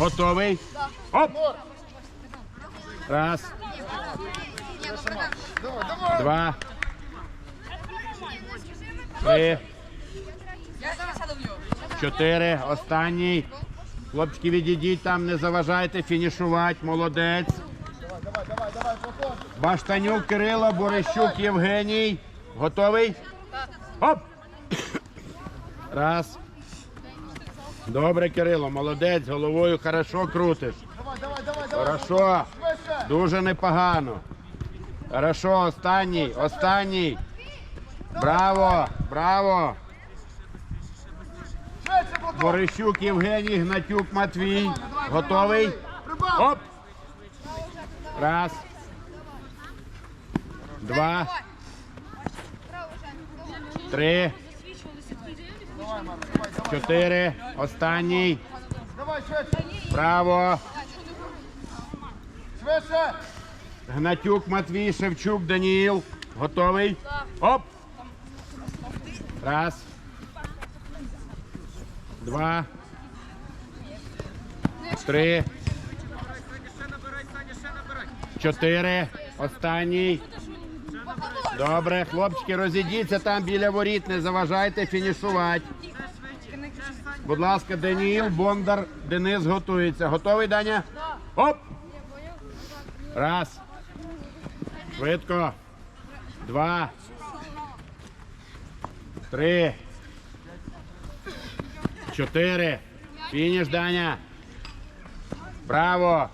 Готовий? Оп! Раз, два, три, чотири. Останній. Хлопчики, відійдіть там, не заважайте фінішувати. Молодець. Баштанюк Кирило, Борищук Євгеній. Готовий? Оп! Раз. Добре, Кирило, молодець, головою хорошо крутиш. Давай, давай, давай, давай. Хорошо. Дуже непогано. Хорошо, останній, останній. Браво, браво. Борищук Євгеній, Гнатюк Матвій. Готовий? Оп! Раз. Два. Три. Чотири. Останній. Давай. Швидше. Гнатюк Матвій, Шевчук, Даніїл. Готовий? Оп! Раз. Два. Три. Чотири. Останній. Добре, хлопчики, розійдіться там біля воріт, не заважайте фінішувати. Будь ласка, Даніїл, Бондар, Денис готується. Готовий, Даня? Оп! Раз. Швидко. Два. Три. Чотири. Фініш, Даня. Браво.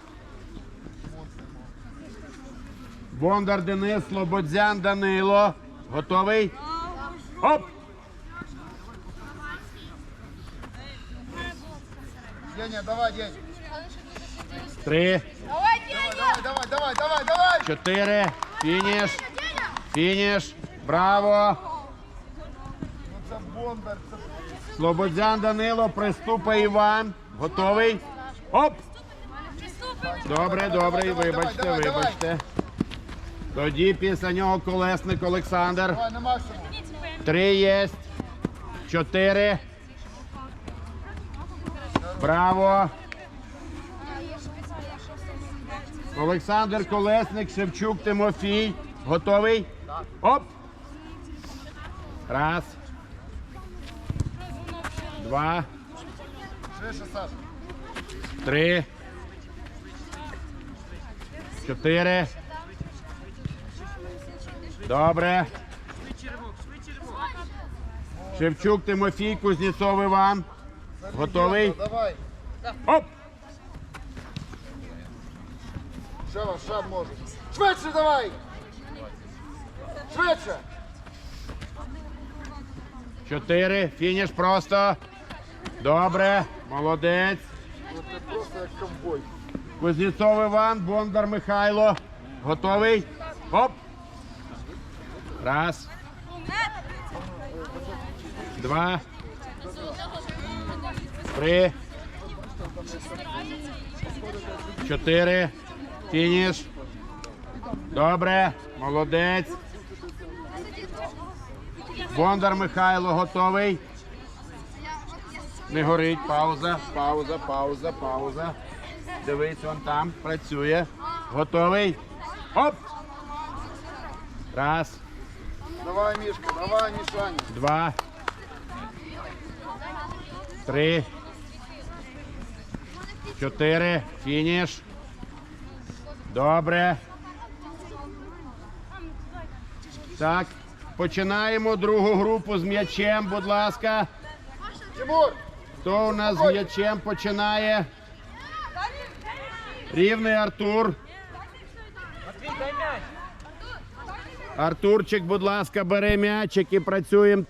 Бондар Денис, Слободзян Данило. Готовий? Оп! Деня, давай, День. Три, Давай, давай, давай, давай, давай. чотири. Фініш. Фініш. Браво. Це бомбер. Це... Слободзян Данило, приступа Іван. Готовий? Оп! Добре, добре, вибачте, давай, давай. вибачте. Тоді після нього колесник Олександр. Три є. Чотири. Браво. Олександр Колесник, Шевчук, Тимофій. Готовий? Оп! Раз. Два. Три. Чотири. Добре. Шевчук, Тимофій, Кузнєцов Іван. Готовий? Оп! Ще вас, ще може. Швидше давай. Швидше. Чотири. Фініш просто. Добре. Молодець. Ну, Ти просто як ковбой. Кузнєцов Іван, Бондар Михайло. Готовий? Оп! Раз. Два. Три. Чотири. Фініш. Добре. Молодець. Бондар Михайло готовий. Не горить. Пауза, пауза, пауза, пауза. Дивись, он там працює. Готовий? Оп! Раз, Давай, Мішка, давай, Мішаня. два, три, чотири. Фініш. Добре. Так, починаємо другу групу з м'ячем, будь ласка. Тимур, Хто у нас з м'ячем починає? Рівний Артур. Артурчик, будь ласка, бери м'ячик і працюємо.